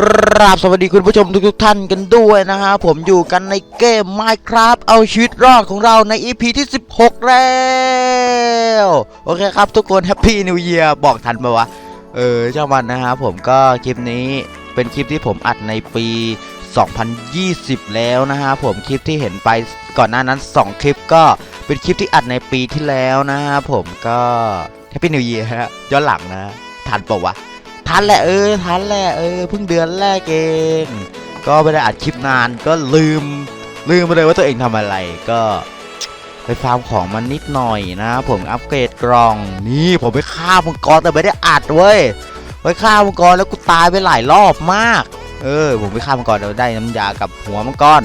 กราบสวัสดีคุณผู้ชมทุกๆท่านกันด้วยนะฮะผมอยู่กันในเกม Minecraft เอาชีวิตรอดของเราใน EP ที่ 16 แล้ว โอเคครับทุกคน Happy New Year บอกทันปะวะ เออเจ้ามันนะฮะผมก็คลิปนี้เป็นคลิปที่ผมอัดในปี 2020 แล้วนะฮะผมคลิปที่เห็นไปก่อนหน้านั้น 2 คลิปก็เป็นคลิปที่อัดในปีที่แล้วนะฮะผมก็ Happy New Year ฮะย้อนหลังนะทันปะวะ ทันแหละเออทันแหละเออเพิ่งเดือนแรกเองก็ไม่ได้อัดคลิปนานก็ลืมลืมไปเลยว่าตัวเองทำอะไรก็ไปฟาร์มของมันนิดหน่อยนะ ผมอัปเกรดกล่องนี่ผมไปฆ่ามังกรแต่ไม่ได้อัดเว้ยไปฆ่ามังกรแล้วกูตายไปหลายรอบมาก เออ ผมไปฆ่ามังกรแล้วได้น้ำยากับหัวมังกร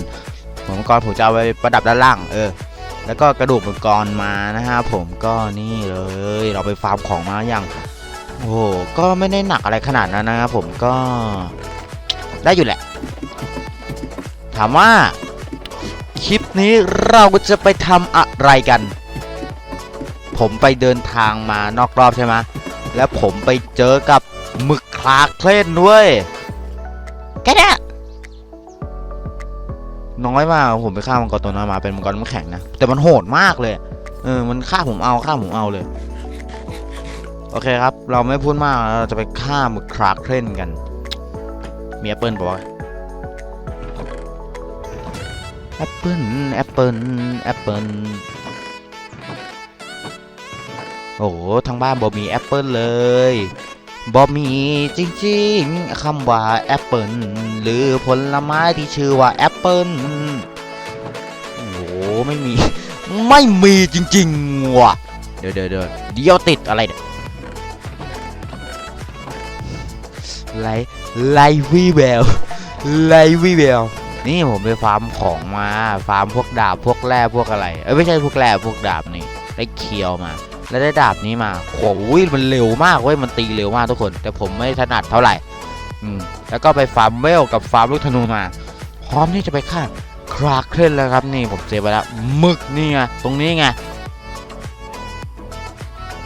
หัวมังกรผมจะเอาไปประดับด้านล่าง เออ แล้วก็กระดูกมังกรมานะฮะผมก็นี่เลย เราไปฟาร์มของมาอย่าง โอ้โหก็ไม่ได้หนักอะไรขนาดนั้นนะครับผมก็ได้อยู่แหละ ถามว่า คลิปนี้เราจะไปทำอะไรกัน ผมไปเดินทางมานอกรอบใช่ไหมแล้วผมไปเจอกับหมึกคลาเคลนด้วยแค่เนี้ยน้อยมากผมไปฆ่ามังกรตัวนั้นมาเป็นมังกรน้ำแข็งนะแต่มันโหดมากเลยเออมันฆ่าผมเอาฆ่าผมเอาเลย โอเคครับ เราไม่พูดมาก เราจะไปฆ่าหมึกคลาเคลนกัน มีแอปเปิลปะวะแอปเปิลแอปเปิลแอปเปิลโอ้โหทางบ้านบอมีแอปเปิลเลยบอมีจริงๆคำว่าแอปเปิลหรือผลไม้ที่ชื่อว่าแอปเปิลโอ้โหไม่มี ไม่มีจริงๆว่ะ เดี๋ยวเดี๋ยวเดี๋ยวเดี๋ยวติดอะไรเนี่ย ไลไลวีแววไลวีแววนี่ผมไปฟาร์มของมา ฟาร์มพวกดาบพวกแร่พวกอะไร เอ้ยไม่ใช่พวกแร่พวกดาบนี่ ได้เคียวมา แล้วได้ดาบนี้มาโอ้ยมันเร็วมากเว้ย มันตีเร็วมากทุกคน แต่ผมไม่ถนัดเท่าไหร่ อืม แล้วก็ไปฟาร์มเวลกับฟาร์มลูกธนูมา พร้อมที่จะไปฆ่าคราเคลนแล้วครับนี่ผมเซฟไว้แล้วมึกนี่ไงตรงนี้ไง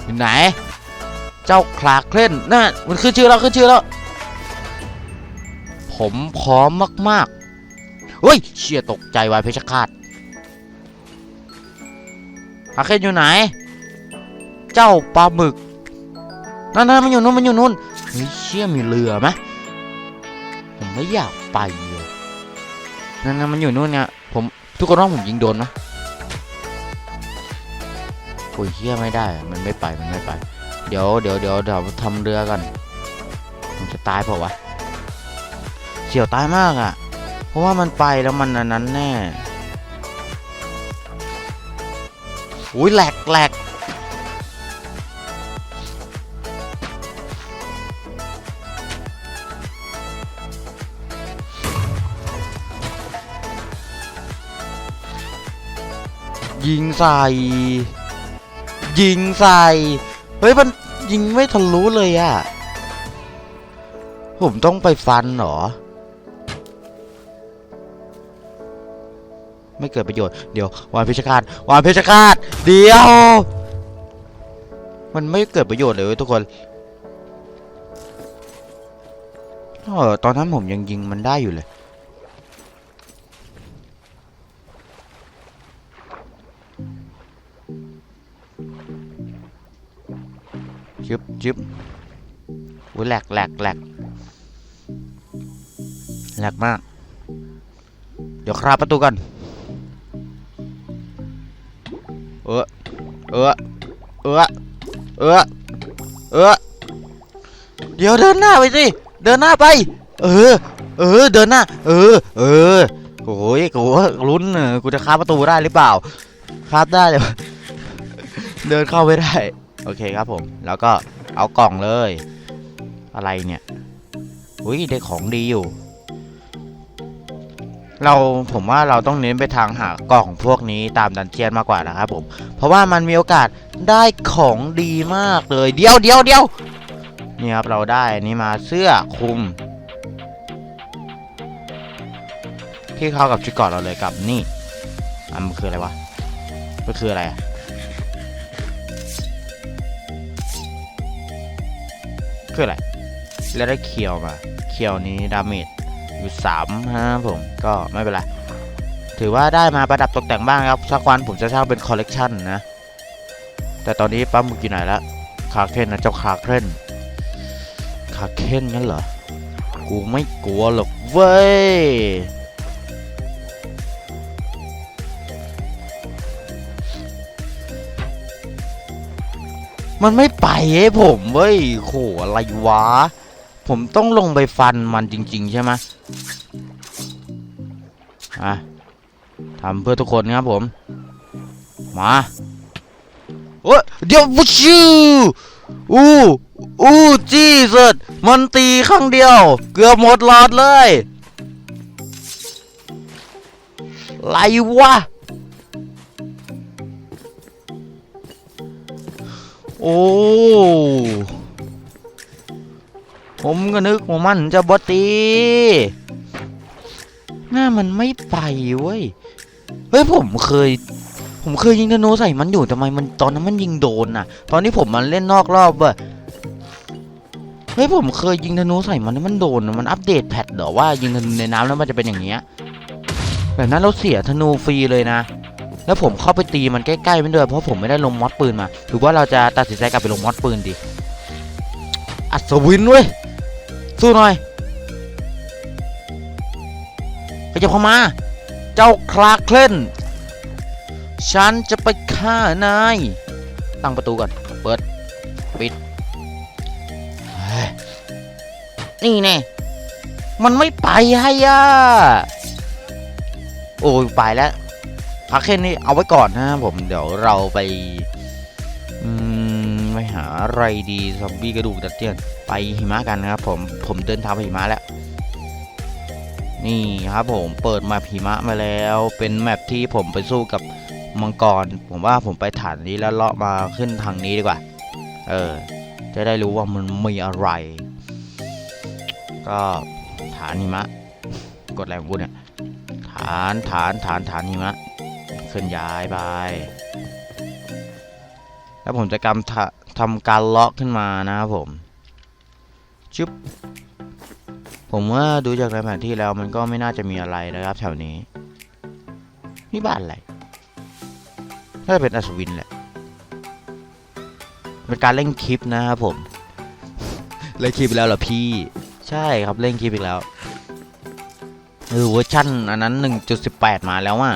อยู่ไหน เจ้าคลาเคลนนั่นมันขึ้นชื่อแล้วขึ้นชื่อแล้ว ผมพร้อมมากๆเฮ้ยเชี่ยตกใจวายเพชรฆาตคลาเคนอยู่ไหน เจ้าปลาหมึก นั่นนั่นมันอยู่นู้นมันอยู่นู้นเฮ้ยเชี่ยมีเรือไหมผมไม่อยากไปเลยนั่นนั่นมันอยู่นู้นเนี่ยผมทุกคนว่าผมยิงโดนไหมโอ้ยเชี่ยไม่ได้ มันไม่ไปมันไม่ไป เดี๋ยวเดี๋ยวเดี๋ยวเดี๋ยวทำเรือกันผมจะตายเปล่าวะ เฉียวตายมากอะ่ะ เพราะว่ามันไปแล้วมันอันนั้นแน่อุ้ยแหลกแหลกยิงใส่ ยิงใส่ เฮ้ย มันยิงไม่ทะลุเลยอะผมต้องไปฟันเหรอ ไม่เกิดประโยชน์เดี๋ยววานเพชรฆาตวานเพชรฆาตเดี๋ยว มันไม่เกิดประโยชน์เลยเว้ยทุกคนเออตอนนั้นผมยังยิงมันได้อยู่เลยจึบจึบอุ้ยแหลกแหลกแหลกแหลกมาก เดี๋ยวคราบประตูกัน เออเออเออเออเออเดี๋ยวเดินหน้าไปสิเดินหน้าไป เออ เออ เดินหน้า เออ เออโอ้ยกูลุ้นเออกูจะคาประตูได้หรือเปล่าคาได้เลยเดินเข้าไม่ได้ โอเคครับผม แล้วก็เอากล่องเลย อะไรเนี่ยอุ้ยได้ของดีอยู่ เราผมว่าเราต้องเน้นไปทางหากล่องพวกนี้ตามดันเจียนมากกว่านะครับผม เพราะว่ามันมีโอกาสได้ของดีมากเลยเดียวเดียวเดียวนี่ครับเราได้นนี้มาเสื้อคลุม ที่เข้ากับชุดเก่อนเราเลยกับนี่อันมันคืออะไรวะมันคืออะไรอะคืออะไรแล้วได้เคียวมาเคียวนี้ดาเมจ อยู่สามนะผมก็ไม่เป็นไร ถือว่าได้มาประดับตกแต่งบ้างครับสักวันผมจะสร้างเป็นคอลเลกชันนะ แต่ตอนนี้ป้าหมึกอยู่ไหนละคาเคนนะเจ้าคาเคนคาเคนงั้นเหรอ กูไม่กลัวหรอกเว้ยมันไม่ไปให้ผมเว้ยโหอะไรวะ ผมต้องลงไปฟันมันจริง ๆ ใช่ไหมอะทำเพื่อทุกคนครับผม มาโอ้เดี๋ยววุชิวอู้อู้จี้สุดมันตีครั้งเดียว เกือบหมดหลอดเลยไรวะ โอ้ ผมก็นึกว่ามันจะบตีหน้ามันไม่ไปเว้ย เฮ้ยผมเคย ผมเคยยิงธนูใส่มันอยู่ทำไมมันตอนนั้นมันยิงโดนน่ะ ตอนนี้ผมมันเล่นนอกรอบเว้ยเฮ้ยผมเคยยิงธนูใส่มันแล้วมันโดน มันอัปเดตแพทเหรอว่ายิงธนูในน้ำแล้วมันจะเป็นอย่างเงี้ยแบบนั้นเราเสียธนูฟรีเลยนะ แล้วผมเข้าไปตีมันใกล้ๆไม่ด้วยเพราะผมไม่ได้ลงมอดปืนมาหรือว่าเราจะตัดสินใจกลับไปลงมอดปืนดี อัศวินเว้ย สู้หน่อยไปจับเข้ามา เจ้าคลาเคลนฉันจะไปฆ่านาย ตั้งประตูก่อน เปิด ปิด นี่แน่มันไม่ไปให้อะโอ้ยไปแล้วพักแค่นี้เอาไว้ก่อนนะผม เดี๋ยวเราไป ไปหาอะไรดีซอมบี้กระดูกตัดเตี้ยนไปหิมะกันนะครับผมผมเดินทางไปหิมะแล้ว นี่ครับผมเปิดมาหิมะมาแล้ว เป็นแมปที่ผมไปสู้กับมังกร ผมว่าผมไปฐานนี้แล้วเลาะมาขึ้นทางนี้ดีกว่า เออ จะได้รู้ว่ามันมีอะไร ก็ฐานหิมะ กดแรงกูเนี่ยฐานฐานฐานฐานหิมะเคลื่อนย้ายไปแล้วผมจะกำ ทำการล็อกขึ้นมานะครับผมชุบผมว่าดูจากในแผนที่แล้วมันก็ไม่น่าจะมีอะไรนะครับ แถวนี้ นี่บ้านอะไรน่าจะเป็นอัศวินแหละเป็นการเล่นคลิปนะครับผมเล่นคลิปอีกแล้วเหรอพี่ ใช่ครับเล่นคลิปอีกแล้วเออเวอร์ชันอันนั้น 1.18 มาแล้วอะ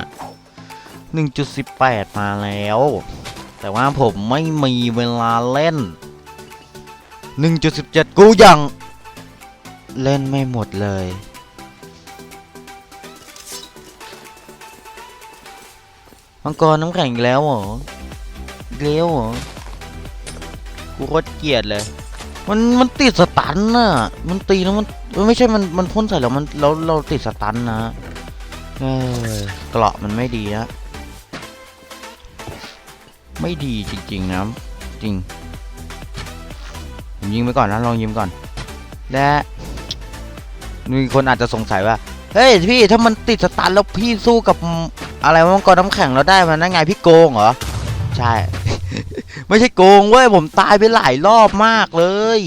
1.18 มาแล้ว แต่ว่าผมไม่มีเวลาเล่น 1.17 กูยัง เล่นไม่หมดเลย มังกรน้ำแข็งแล้วเหรออีกแล้วเหรอ กูโคตรเกลียดเลย มันมันติดสตันน่ะ มันตีแล้วมันมันไม่ใช่ มันมันพ่นใส่แล้วมันแล้วเราติดสตันนะเออเกราะมันไม่ดีนะ ไม่ดีจริงๆนะจริงผมยิงไปก่อนนะลองยิงก่อน และมีคนอาจจะสงสัยว่า เฮ้ยพี่ถ้ามันติดสตันแล้วพี่สู้กับอะไรมังกรน้ำแข็งเราได้มันนั่นไงพี่โกงเหรอ ใช่ ไม่ใช่โกงเว้ยผมตายไปหลายรอบมากเลย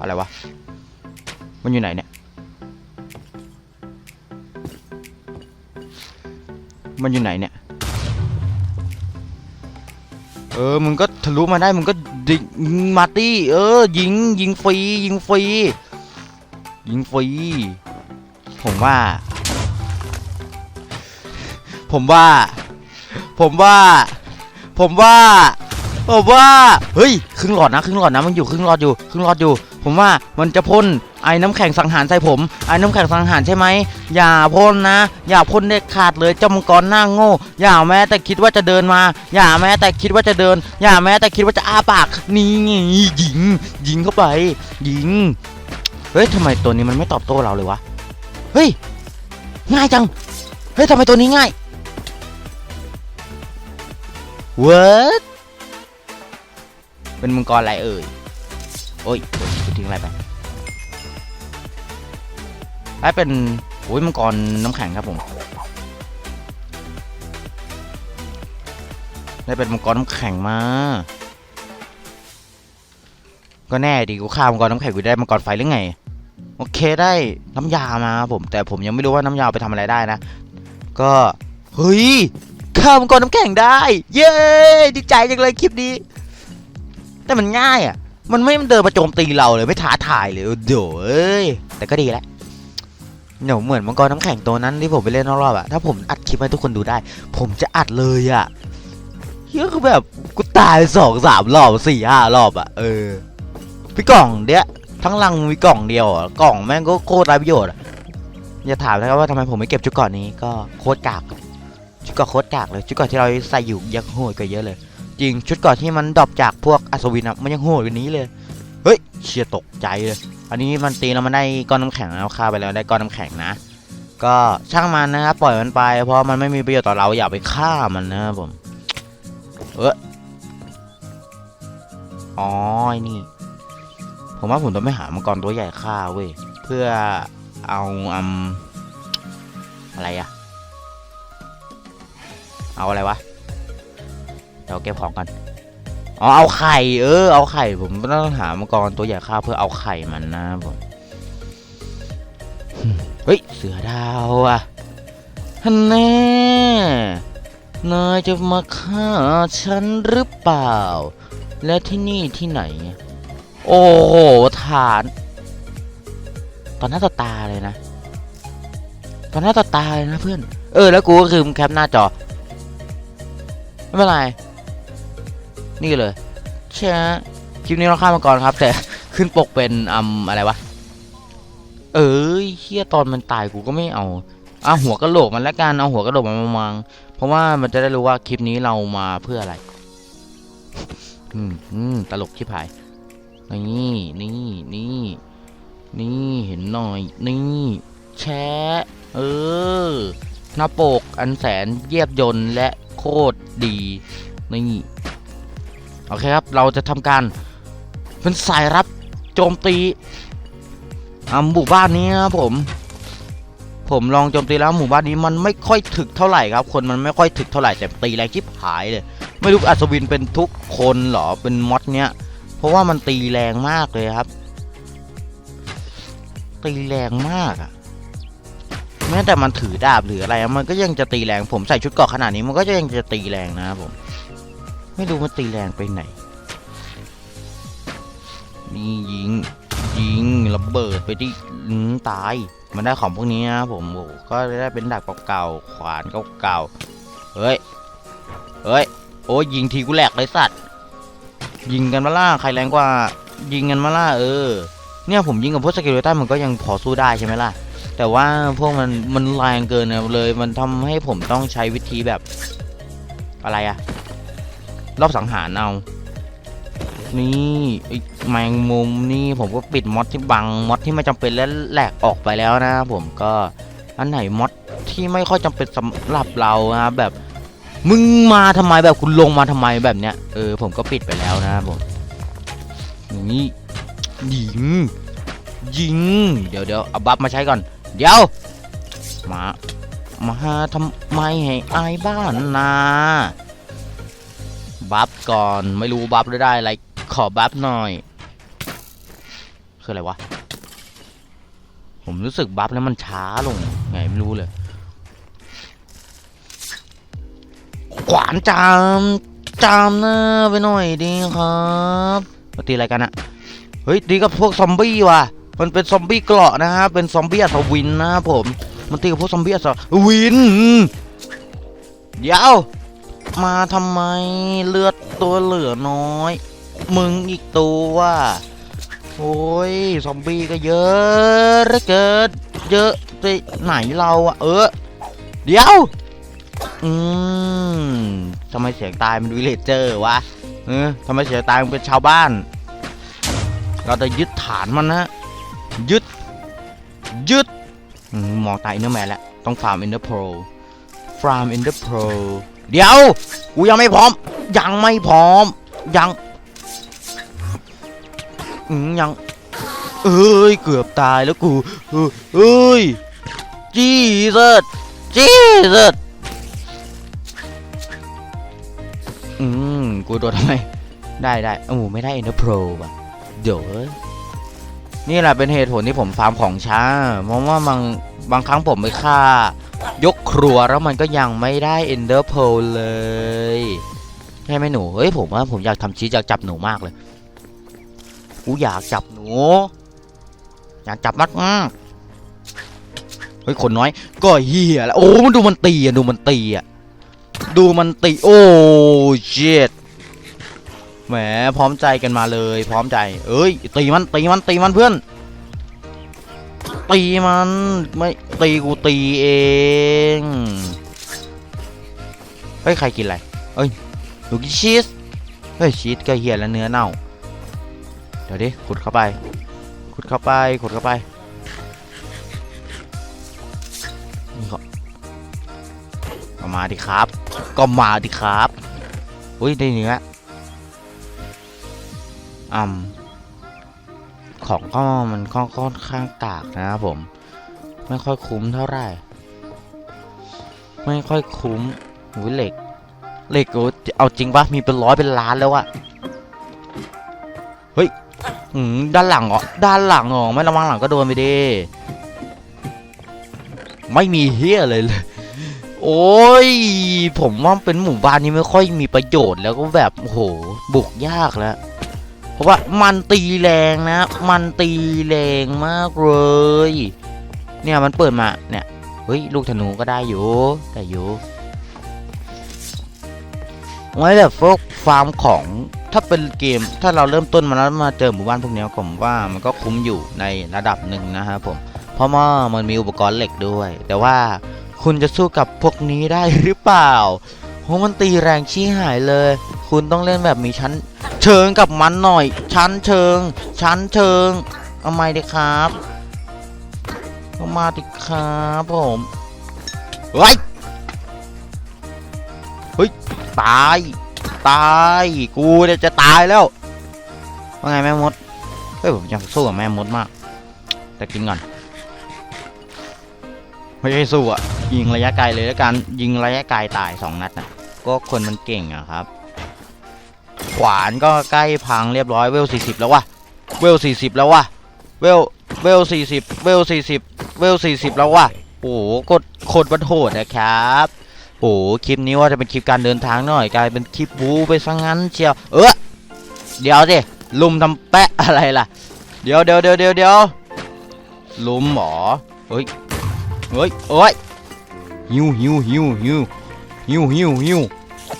อะไรวะ มันอยู่ไหนเนี่ย มันอยู่ไหนเนี่ย เออ มึงก็ทะลุมาได้ มึงก็ยิมาร์ตี้ เออ ยิง ยิงฟรี ยิงฟรี ยิงฟรี ผมว่า ผมว่า ผมว่า ผมว่า ผมว่า เฮ้ย ครึ่งหลอดนะ ครึ่งหลอดนะ มันอยู่ครึ่งหลอดอยู่ ครึ่งหลอดอยู่ ผมว่า มันจะพ่น ไอ้น้ำแข็งสังหารใส่ผม ไอ้น้ำแข็งสังหารใช่ไหม อย่าพ่นนะ อย่าพ่นเด็ดขาดเลยเจ้ามังกรหน้าโง่ อย่าแม้แต่คิดว่าจะเดินมา อย่าแม้แต่คิดว่าจะเดิน อย่าแม้แต่คิดว่าจะอ้าปาก นี่ไงยิง ยิงเข้าไป ยิง เฮ้ยทำไมตัวนี้มันไม่ตอบโต้เราเลยวะ เฮ้ย ง่ายจัง เฮ้ยทำไมตัวนี้ง่าย What เป็นมังกรอะไรเอ่ย โอ้ยโดนกูทิ้งอะไรไป ไอ้เป็นโอ้ยมังกรน้ำแข็งครับผมได้เป็นมังกรน้ำแข็งมา ก็แน่ดิกูฆ่ามังกรน้ำแข็งกูได้มังกรไฟหรือไง โอเคได้น้ำยามาครับผม แต่ผมยังไม่รู้ว่าน้ำยาเอาไปทำอะไรได้นะ ก็เฮ้ยฆ่ามังกรน้ำแข็งได้ เย้ดีใจจังเลยคลิปนี้ แต่มันง่ายอะ มันไม่เดินมาโจมตีเราเลยไม่ท้าทายเลยโดเอ้ยแต่ก็ดีแล้ว เดี๋ยวเหมือนมังกรน้ำแข็งตัวนั้นที่ผมไปเล่นรอบๆอะถ้าผมอัดคลิปให้ทุกคนดูได้ ผมจะอัดเลยอะเฮียคือแบบกูตายสองสามรอบสี่ห้ารอบอะเออพี่กล่องเนี้ยทั้งลังมีกล่องเดียวอะกล่องแม่งก็โคตรไร้ประโยชน์อะอย่าถามนะครับว่าทำไมผมไม่เก็บชุดเก่อนนี้ก็โคตรกากชุดเก่อนโคตรกากเลยชุดเก่อนที่เราใส่อยู่ยังโหดกว่าเยอะเลย จริงชุดเก่อนที่มันดรอปจากพวกอัศวินอะมันยังโหดกว่านี้เลยเฮ้ยเชียตกใจเลย อันนี้มันตีแล้วมันได้ก้อนน้ำแข็งแล้วฆ่าไปแล้วได้ก้อนน้ำแข็งนะ ก็ช่างมันนะครับปล่อยมันไป เพราะมันไม่มีประโยชน์ต่อเราอย่าไปฆ่ามันนะครับผมเอออ๋อนี่ ผมว่าผมต้องไปหามังกรตัวใหญ่ฆ่าเว้ยเพื่อเอาอืมอะไรอะเอาอะไรวะเดี๋ยวเก็บของกัน อ๋อเอาไข่เออเอาไข่ผมต้องหามังกรตัวใหญ่ฆ่าเพื่อเอาไข่มันนะผมเฮ้ยเสือดาวอะฮันแน่นายจะมาฆ่าฉันหรือเปล่า และที่นี่ที่ไหน โอ้โหฐาน ตอนหน้าต่อตาเลยนะ ตอนหน้าต่อตาเลยนะเพื่อน เออ แล้วกูก็คือแคปหน้าจอ ไม่เป็นไร นี่เลยใช่คลิปนี้เราข้ามมาก่อนครับ แต่ขึ้นปกเป็นอืมอะไรวะ เอ้ยเฮียตอนมันตายกูก็ไม่เอาเอาหัวกระโหลกมันละกันเอาหัวกระโหลกมันมาวางเพราะว่ามันจะได้รู้ว่าคลิปนี้เรามาเพื่ออะไร อืมอืมตลกชิบหายนี่นี่นี่นี่เห็นหน่อยนี่แชะเออหน้าปกอันแสนเยียบยนต์และโคตรดีนี่ โอเคครับ เราจะทำการเป็นสายรับโจมตีอ่าหมู่บ้านนี้นะครับผม ผมลองโจมตีแล้วหมู่บ้านนี้มันไม่ค่อยถึกเท่าไหร่ครับ คนมันไม่ค่อยถึกเท่าไหร่แต่ตีแรงชิบหายเลย ไม่รู้อัศวินเป็นทุกคนหรอเป็นมอดเนี้ย เพราะว่ามันตีแรงมากเลยครับ ตีแรงมากอะแม้แต่มันถือดาบหรืออะไร มันก็ยังจะตีแรง ผมใส่ชุดเกราะขนาดนี้มันก็ยังจะตีแรงนะครับผม ไม่รู้มันตีแรงไปไหน นี่ยิง ยิงระเบิดไปที่ตาย มันได้ของพวกนี้นะผมโอ้ก็ได้เป็นดาบเก่าๆขวานเก่าๆเฮ้ย เฮ้ย โอ้ยยิงทีกูแหลกเลยสัตว์ ยิงกันมาล่าใครแรงกว่า ยิงกันมาล่าเออ เนี่ยผมยิงกับพวกสกิลตันมันก็ยังพอสู้ได้ใช่ไหมล่ะแต่ว่าพวกมันมันแรงเกินเลย มันทำให้ผมต้องใช้วิธีแบบอะไรอะ รอบสังหารเอา นี่ไอ้แมงมุมนี่ผมก็ปิดมอดที่บังมอดที่ไม่จำเป็นและแหลกออกไปแล้วนะผมก็อันไหนมอดที่ไม่ค่อยจำเป็นสำหรับเรานะแบบมึงมาทำไมแบบคุณลงมาทำไมแบบเนี้ยเออผมก็ปิดไปแล้วนะผมนี่ยิงยิง เดี๋ยวเดี๋ยวเอาบัฟมาใช้ก่อน เดี๋ยว มา มาทำไมให้อายบ้านนา บัฟก่อน ไม่รู้บัฟได้ได้อะไร ขอบัฟหน่อย คืออะไรวะ ผมรู้สึกบัฟแล้วมันช้าลง ไงไม่รู้เลย ขวานจามจามหน้าไปหน่อยดีครับมาตีอะไรกันอะเฮ้ยตีกับพวกซอมบี้ว่ะ มันเป็นซอมบี้เกราะนะฮะ เป็นซอมบี้อัศวินนะครับผม มันตีกับพวกซอมบี้อัศวินเดี๋ยว มาทำไมเลือดตัวเหลือน้อย มึงอีกตัวโอ้ยซอมบี้ก็เยอะเหลือเกินเยอะไปไหนเราอะเออ เดี๋ยว อืมทำไมเสียงตายมันวิเลจเจอร์วะเออทำไมเสียงตายมันเป็นชาวบ้าน เราจะยึดฐานมันนะยึด ยึดมองตายอินเดอร์แมนแล้วต้องฟาร์มอินเดอร์โปรฟาร์มอินเดอร์โปร เดี๋ยว กูยังไม่พร้อม ยังไม่พร้อม ยัง อืมยัง เอ้ย เกือบตายแล้วกูเอ้ยจีเซตจีเซตอืม กูโดนทำไม ได้ได้โอ้โหไม่ได้เอ็นเดอร์โปรว่ะเดี๋ยวเนี่แหละเป็นเหตุผลที่ผมฟาร์มของช้า เพราะว่าบางบางครั้งผมไปฆ่า ยกครัวแล้วมันก็ยังไม่ได้เอนเดอร์เพลเลยใช่ไหมหนู เฮ้ยผมว่าผมอยากทำชีสอยากจับหนูมากเลย กูอยากจับหนู อยากจับมากมากเฮ้ยคนน้อย ก็เฮียแล้วโอ้มันดูมันตีอะดูมันตีอะดูมันตี โอ้เจ็ดแหมพร้อมใจกันมาเลย พร้อมใจ เอ้ยตีมันตีมันตีมันเพื่อน ตีมันไม่ตีกูตีเองเฮ้ยใครกินอะไรเอ้ยหนูกินชีสเฮ้ยชีสก็เฮียแล้วเนื้อเน่าเดี๋ยวดิขุดเข้าไป ขุดเข้าไปขุดเข้าไปนี่ก็มาดิครับ ก็มาดิครับอุ้ยได้เนื้ออืม ของก็มันค่อนข้างกากนะครับผม ไม่ค่อยคุ้มเท่าไหร่ ไม่ค่อยคุ้มหูยเหล็ก เหล็กโอ้เอาจริงปะมีเป็นร้อยเป็นล้านแล้วอะอืมด้านหลังเหรอด้านหลังเหรอไม่ระวังหลังก็โดนไปดิไม่มีเฮียเลยเลย โอ้ย ผมว่าเป็นหมู่บ้านนี้ไม่ค่อยมีประโยชน์แล้วก็แบบโหบุกยากแล้ว ราะว่ามันตีแรงนะ มันตีแรงมากเลย เนี่ยมันเปิดมาเนี่ยเฮ้ยลูกธนูก็ได้อยู่ได้อยู่ไว้แบบพวกฟาร์มของถ้าเป็นเกมถ้าเราเริ่มต้นมาแล้วมาเจอหมู่บ้านพวกนี้ผมว่ามันก็คุ้มอยู่ในระดับหนึ่งนะครับผม เพราะว่ามันมีอุปกรณ์เหล็กด้วย แต่ว่าคุณจะสู้กับพวกนี้ได้หรือเปล่าเพราะมันตีแรงชี้หายเลย คุณต้องเล่นแบบมีชั้น เชิงกับมันหน่อย ชั้นเชิง ชั้นเชิงเอาไม่ดิครับเอามาดิครับผมเฮ้ยเฮ้ยตายตายกูเนี่ยจะตายแล้วว่าไงแม่มดเฮ้ยผมอยากสู้กับแม่มดมาก แต่กินก่อนไม่ใช่สู้อะยิงระยะไกลเลยแล้วกันยิงระยะไกลตายสองนัดนะก็คนมันเก่งอะครับ ขวานก็ใกล้พังเรียบร้อยเวลสี่สิบแล้ววะเวลสี่สิบแล้ววะเวลเวลสี่สิบเวลสี่สิบเวลสี่สิบแล้ววะโอ้โหกดโคตรบันโหดนะครับโอ้โหคลิปนี้ว่าจะเป็นคลิปการเดินทางหน่อยกลายเป็นคลิปบูไปซะงั้นเชียวเออเดี๋ยวสิลุมทำแปะอะไรล่ะ เดี๋ยวเดี๋ยวเดี๋ยวเดี๋ยวเดี๋ยวลุมหมอเฮ้ยเฮ้ยโอ้ยหิวหิวหิวหิวหิวหิวหิว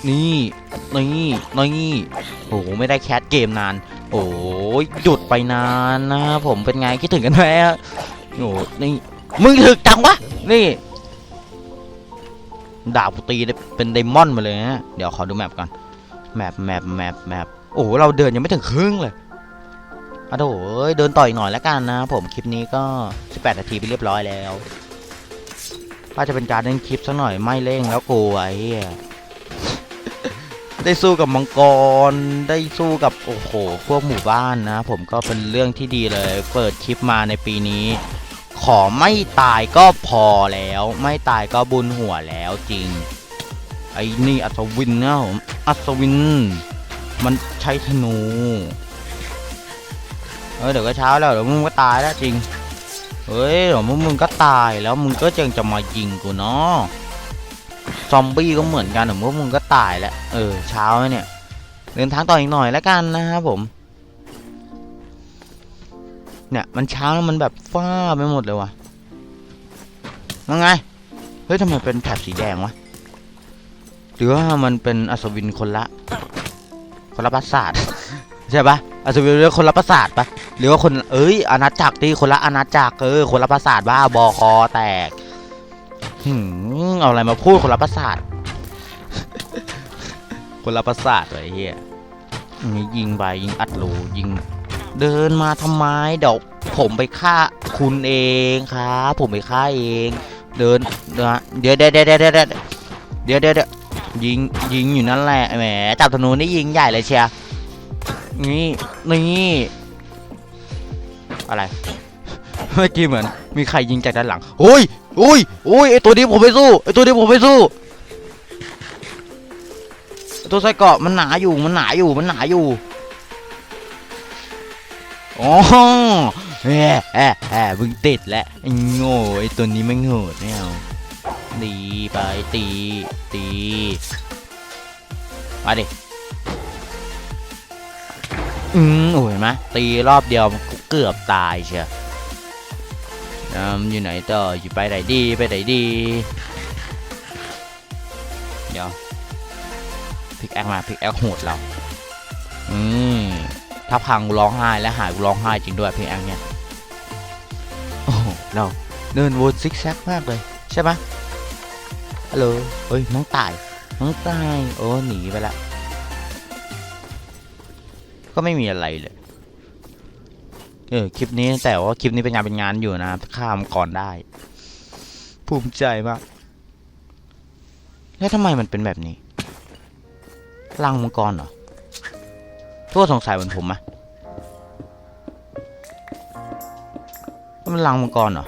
นี่นี่นี่โอ้โหไม่ได้แคสเกมนาน โอ้ยหยุดไปนานนะผมเป็นไงคิดถึงกันไหมอะโอ้นี่มึงถึกจังวะนี่ดาบตีได้เป็นไดมอนด์มาเลยนะเดี๋ยวขอดูแมปก่อนแมปแมปแมปแมปโอ้โหเราเดินยังไม่ถึงครึ่งเลยอะโถเอ้ยเดินต่ออีกหน่อยแล้วกันนะ ผมคลิปนี้ก็ 18 นาทีไปเรียบร้อยแล้วว่าจะเป็นการเล่นคลิปสักหน่อยไม่เร่งแล้วกูไอ้ ได้สู้กับมังกร ได้สู้กับโอ้โห พวกหมู่บ้านนะ ผมก็เป็นเรื่องที่ดีเลย เปิดคลิปมาในปีนี้ ขอไม่ตายก็พอแล้ว ไม่ตายก็บุญหัวแล้วจริง ไอ้นี่อัศวินนะผมอัศวิน มันใช้ธนู เออเดี๋ยวก็เช้าแล้วเดี๋ยวมึงก็ตายแล้วจริง เฮ้ยเดี๋ยวมึงก็ตายแล้วมึงก็ยังจะมายิงกูเนาะ ซอมบี้ก็เหมือนกันเดี๋ยวพวกมึงก็ตายแล้ว เออ เช้าเนี่ย เดินทางต่ออีกหน่อยแล้วกันนะครับผม เนี่ย มันเช้าแล้วมันแบบฟ้าไปหมดเลยว่ะยังไง เฮ้ยทำไมเป็นแถบสีแดงวะ หรือว่ามันเป็นอัศวินคนละ คนละปราสาทใช่ปะอัศวินเรื่องคนละปราสาทปะหรือว่าคน เอ้ยอาณาจักรที่คนละอาณาจักรเออคนละปราสาทบ้าบอคอแตก เอาอะไรมาพูดคนละประสาท คนละประสาทเลยเฮียมียิงไปยิงอัดรูยิง เดินมาทำไมเดี๋ยวผมไปฆ่าคุณเองครับผมไปฆ่าเอง เดินนะเดี๋ยวเดี๋ยวเดี๋ยวเดี๋ยวเดี๋ยวเดี๋ยวยิงยิงอยู่นั่นแหละแหมจับธนูนี่ยิงใหญ่เลยเชียนี่นี่อะไรเมื่อกี้เหมือน มีใครยิงจากด้านหลังโอ้ย อ้ยโอ้ยไอตัวนี้ผมไม่สู้ไอตัวนี้ผมไม่สู้ตัวไส้เกราะมันหนาอยู่มันหนาอยู่มันหนาอยู่อ๋อแฮ่แฮ่แฮ่มึงติดแล้วโง่ไอตัวนี้ไม่โง่ไม่เอาตีไปตีตีมาดิอืมโอ้ยเห็นไหมตีรอบเดียวมันเกือบตายเชียว อืมอยู่ไหนต่ออยู่ไปไหนดีไปไหนดี เดี๋ยวพิกแอคมาพิกแอคโหดเราอืมถ้าพังกูร้องไห้และหายกูร้องไห้จริงด้วยพิกแอคเนี่ยโอ้เราเดินวนซิกแซกมากเลยใช่ไหมฮัลโหลเฮ้ยน้องตายน้องตายโอ้หนีไปละก็ไม่มีอะไรเลย เออคลิปนี้แต่ว่าคลิปนี้เป็นงานเป็นงานอยู่นะข้ามก่อนได้ ภูมิใจมากแล้วทำไมมันเป็นแบบนี้รังมังกรเหรอทั่วสงสัยเหมือนผมไหมมันรังมังกรเหรอ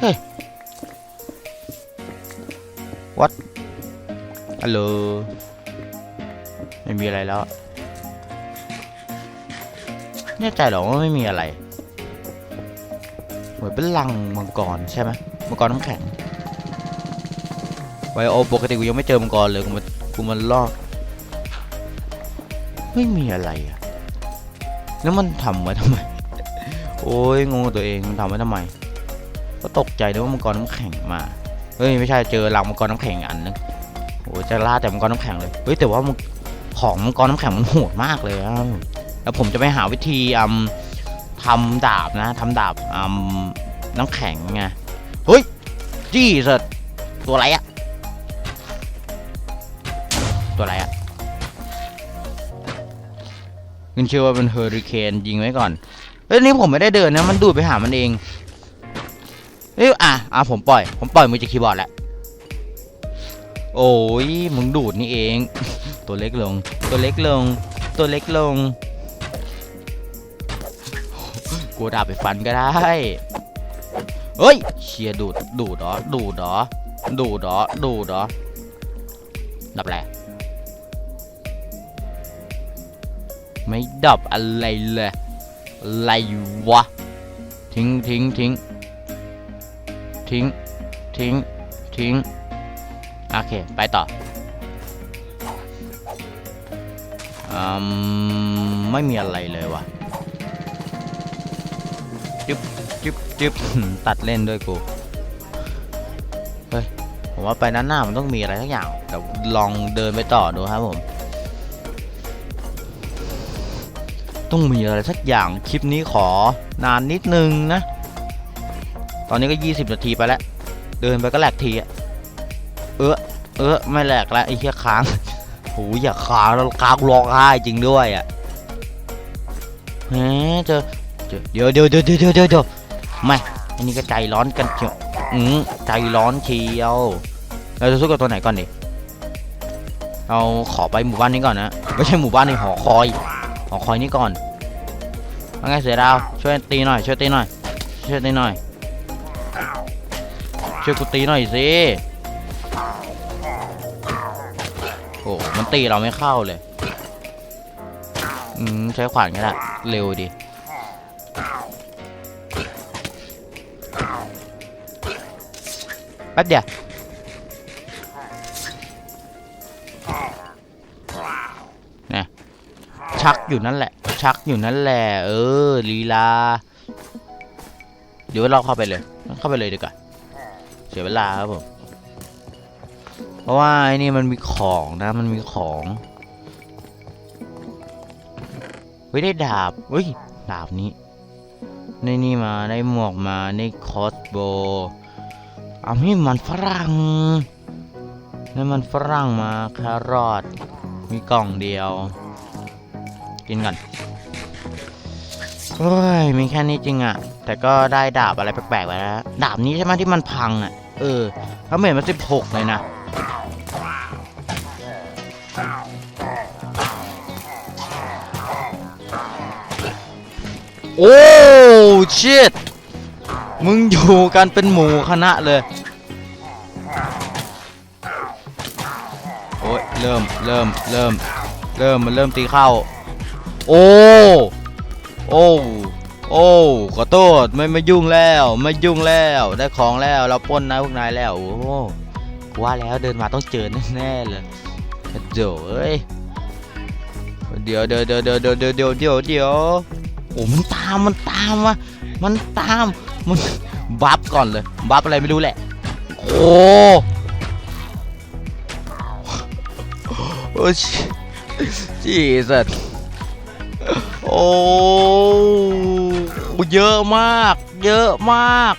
เฮ้ย what ฮัลโหล ไม่มีอะไรแล้วแน่ใจหรอว่าไม่มีอะไร เหมือนเป็นลังมังกรใช่ไหมมังกรน้ำแข็งไวโอปกติกูยังไม่เจอมังกรเลยกูมันกูมันลอก ไม่มีอะไรอะแล้วมันทำไว้ทำไม โอ้ยงงตัวเองมันทำไว้ทำไม ก็ตกใจนึกว่ามังกรน้ำแข็งมา เฮ้ยไม่ใช่เจอรังมังกรน้ำแข็งอันนึงโอ้ยจะล่าแต่มังกรน้ำแข็งเลย เฮ้ยแต่ว่ามัน ของมังกรน้ำแข็งมันโหดมากเลยแล้วผมจะไปหาวิธีอืมทำดาบนะทำดาบอืมน้ำแข็งไงเฮ้ยจี้เสร็จตัวอะไรอะตัวอะไรอะคุณเชื่อว่าเป็นเฮอริเคนยิงไว้ก่อนเฮ้ยนี่ผมไม่ได้เดินนะ มันดูดไปหามันเองเอ้ยอะอะผมปล่อย ผมปล่อยมือจากคีย์บอร์ดแล้ว โอ้ยมึงดูดนี่เอง ตัวเล็กลง ตัวเล็กลง ตัวเล็กลงกูดาบไปฟันก็ได้เฮ้ยเชียดูดดูดเหรอดูดเหรอดูดเหรอดูดเหรอดับแหละไม่ดับอะไรเลยอะไรวะ ทิ้งทิ้งทิ้งทิ้งทิ้งทิ้ง โอเค ไปต่ออืมไม่มีอะไรเลยวะจึ๊บจึ๊บจิ๊บตัดเล่นด้วยกูเฮ้ยผมว่าไปนั้นหน้ามันต้องมีอะไรสักอย่างเดี๋ยวลองเดินไปต่อดูครับผม ต้องมีอะไรสักอย่างคลิปนี้ขอนานนิดนึงนะ ตอนนี้ก็ 20 นาทีไปแล้ว เดินไปก็แหลกทีอะ เออเออไม่แหลกแล้วไอ้เหี้ยค้างโหอย่าค้างแล้วค้างร้องไห้จริงด้วยอะแหมเจอเดี๋ยวเดี๋ยวเดี๋ยวเดี๋ยวเดี๋ยวเดี๋ยวเดี๋ยวไม่อันนี้ก็ใจร้อนกันเชียวอืมใจร้อนเชียวเราจะสู้กับตัวไหนก่อนดิเราขอไปหมู่บ้านนี้ก่อนนะไม่ใช่หมู่บ้านในหอคอยหอคอยนี้ก่อนว่าไงเสือดาวช่วยตีหน่อยช่วยตีหน่อยช่วยตีหน่อยช่วยกูตีหน่อยสิ มันตีเราไม่เข้าเลย อืม ใช้ขวานก็ได้เร็วดีแป๊บเดียวนี่ชักอยู่นั่นแหละ ชักอยู่นั่นแหละ เออลีลา เดี๋ยวเราเข้าไปเลย เข้าไปเลยดีกว่า เสียเวลาครับผม เพราะว่าไอ้นี่มันมีของนะ มันมีของเฮ้ยได้ดาบเฮ้ยดาบนี้ได้นี่มาได้หมวกมาได้คอสโบเอาให้มันฝรั่งนี่มันฝรั่งมาแครอทมีกล่องเดียว กินก่อนเฮ้ยมีแค่นี้จริงอะแต่ก็ได้ดาบอะไรแปลกๆไปแล้วดาบนี้ใช่ไหมที่มันพังอะ เออเขาเหม็นมันสิบหกเลยนะ โอ้ชิตมึงอยู่กันเป็นหมู่คณะเลย โอ้ยเริ่มเริ่มเริ่มเริ่มมันเริ่มตีเข้า โอ้ โอ้ โอ้ขอโทษไม่ไม่ยุ่งแล้ว ไม่ยุ่งแล้ว ได้ของแล้ว เราป้นนายพวกนายแล้ว โอ้กูว่าแล้วเดินมาต้องเจอแน่ๆเลยเดี๋ยวเอ้ยเดี๋ยวเดี๋ยวเดี๋ยวเดี๋ยวเดี๋ยวเดี๋ยวเดี๋ยวเดี๋ยวเดี๋ยวโอ้มันตามมันตามวะมันตามมันบัฟก่อนเลยบัฟอะไรไม่รู้แหละโอ้โอ้จีสัส โอ้เยอะมาก เยอะมาก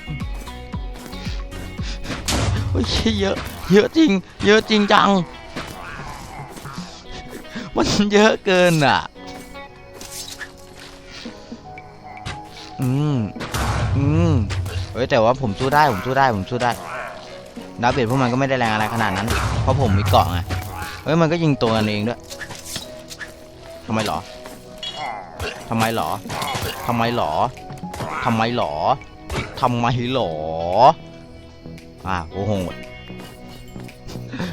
โอ้ยเยอะ เยอะจริง เยอะจริงจัง มันเยอะเกินอะ อืม อืมเฮ้ยแต่ว่าผมสู้ได้ ผมสู้ได้ ผมสู้ได้ดาเบดพวกมันก็ไม่ได้แรงอะไรขนาดนั้น เพราะผมมีเกาะไง เฮ้ยมันก็ยิงตัวกันเองด้วยทำไมหรอ ทำไมหรอทำไมหรอทำไมหรอทำไมหรออะกูโหด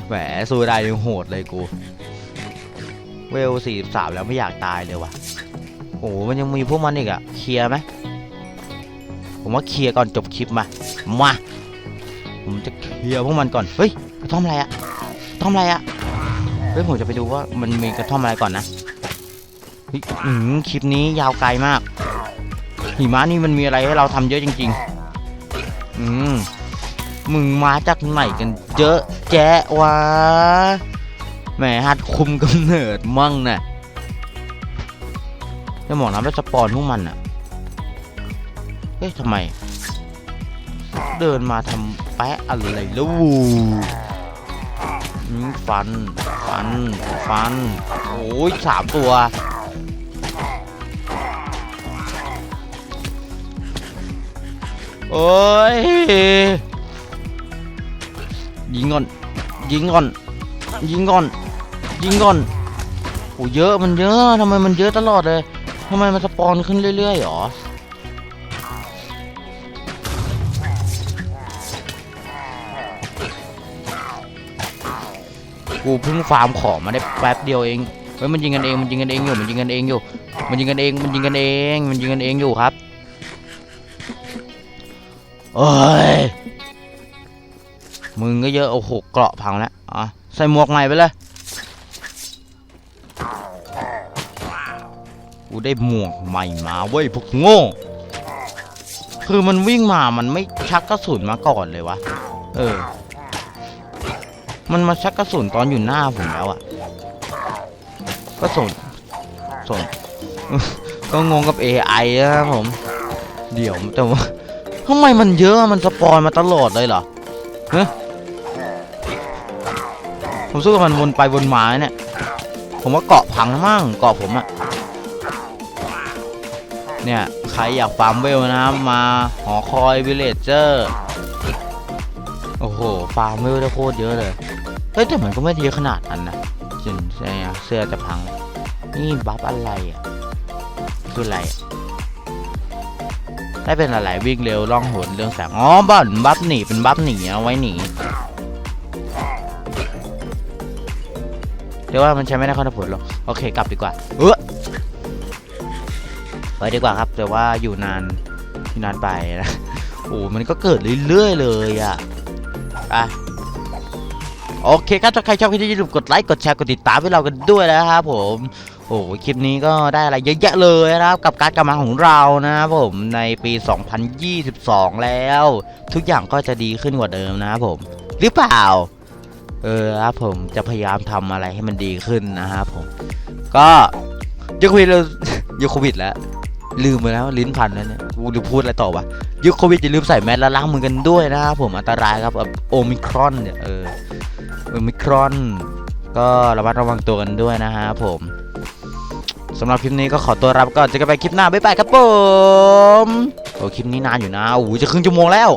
แหมสู้ได้ยังโหดเลยกู เวลสี่สามแล้วไม่อยากตายเลยว่ะโอ้โหมันยังมีพวกมันอีกอะเคลียร์ไหมผมว่าเคลียร์ก่อนจบคลิปมามาผมจะเคลียร์พวกมันก่อนเฮ้ยกระท่อมอะไรอะกระท่อมอะไรอะเฮ้ยผมจะไปดูว่ามันมีกระท่อมอะไรก่อนนะ อืมคลิปนี้ยาวไกลมาก หิมะนี่มันมีอะไรให้เราทำเยอะจริง ๆ อืมมึงมาจากไหนกันเยอะแจ๊ะวะแหมหัดคุมกำเนิดมั่งน่ะจะบอกนะว่าสปอนพวกมันอะเอ๊ะทำไม เดินมาทำแปะอะไรแล้ววูฟัน ฟัน ฟัน โอ้ยสามตัว โอ้ยยิงก่อนยิงก่อนยิงก่อนยิงก่อนโอ้เยอะมันเยอะทำไมมันเยอะตลอดเลยทำไมมันสปอนขึ้นเรื่อยๆหรอกูเพิ่งฟาร์มของมาได้แป๊บเดียวเองเฮ้ยมันยิงกันเองมันยิงกันเองอยู่มันยิงกันเองอยู่ มันยิงกันเองมันยิงกันเองมันยิงกันเองอยู่ครับ โอ้ย มึงก็เยอะ โอ้โห เกราะพังแล้วอะใส่หมวกใหม่ไปเลย กูได้หมวกใหม่มาเว้ยพวกโง่ คือมันวิ่งมา มันไม่ชักกระสุนมาก่อนเลยวะ เออ มันมาชักกระสุนตอนอยู่หน้าผมแล้วอะก็สนสนก็งงกับ AI นะครับผม เดี๋ยวแต่ว่า ทำไมมันเยอะมันสปอยมาตลอดเลยเหรอเฮ้ผมสู้กับมันวนไปวนมาเนี่ย ผมว่าเกาะพังมั่งเกาะผมอะเนี่ย ใครอยากฟาร์มเวลนะ มาหอคอยวิลเลจเจอร์ โอ้โห ฟาร์มเวลได้โคตรเยอะเลย เฮ้ยแต่มันก็ไม่ดีขนาดนั้นนะจนเสื้อจะพัง นี่บัฟอะไรอะ คืออะไรอะ ได้เป็นอะไรวิ่งเร็วล่องหนเรื่องแสงอ๋อบัฟบัฟหนีเป็นบัฟหนีเอาไว้หนีเดี๋ยวว่ามันใช้ไม่ได้ข้อผลหรอกโอเคกลับดีกว่าเออไปดีกว่าครับ แต่ว่าอยู่นานอยู่นานไปนะโอ้มันก็เกิดเรื่อยๆเลยอะอะโอเคครับถ้าใครชอบคลิปนี้อย่าลืมกดไลค์กดแชร์กดติดตามให้เรากันด้วยนะครับผม อ้โหคลิปนี้ก็ได้อะไรเยอะแยะเลยนะครับ กับการกำลับมาของเรานะครับผมในปี 2022 แล้ว ทุกอย่างก็จะดีขึ้นกว่าเดิมนะครับผมหรือเปล่า เออครับผมจะพยายามทำอะไรให้มันดีขึ้นนะครับผม ก็ยุคโควิดเรายุคโควิดแล้วลืมไปแล้วลิ้นพันแล้วเนี่ยกูจะพูดอะไรต่อวะยุคโควิดอย่าลืมใส่แมสและล้างมือกันด้วยนะครับผมอันตรายครับแบบโอมิครอนเนี่ยเออโอมิครอน ก็ระมัดระวังตัวกันด้วยนะฮะผม สำหรับคลิปนี้ก็ขอตัวรับก่อนจะกันไปคลิปหน้าบ๊ายบายครับผมโอ้คลิปนี้นานอยู่นะโอ้โหจะครึ่งชั่วโมงแล้ว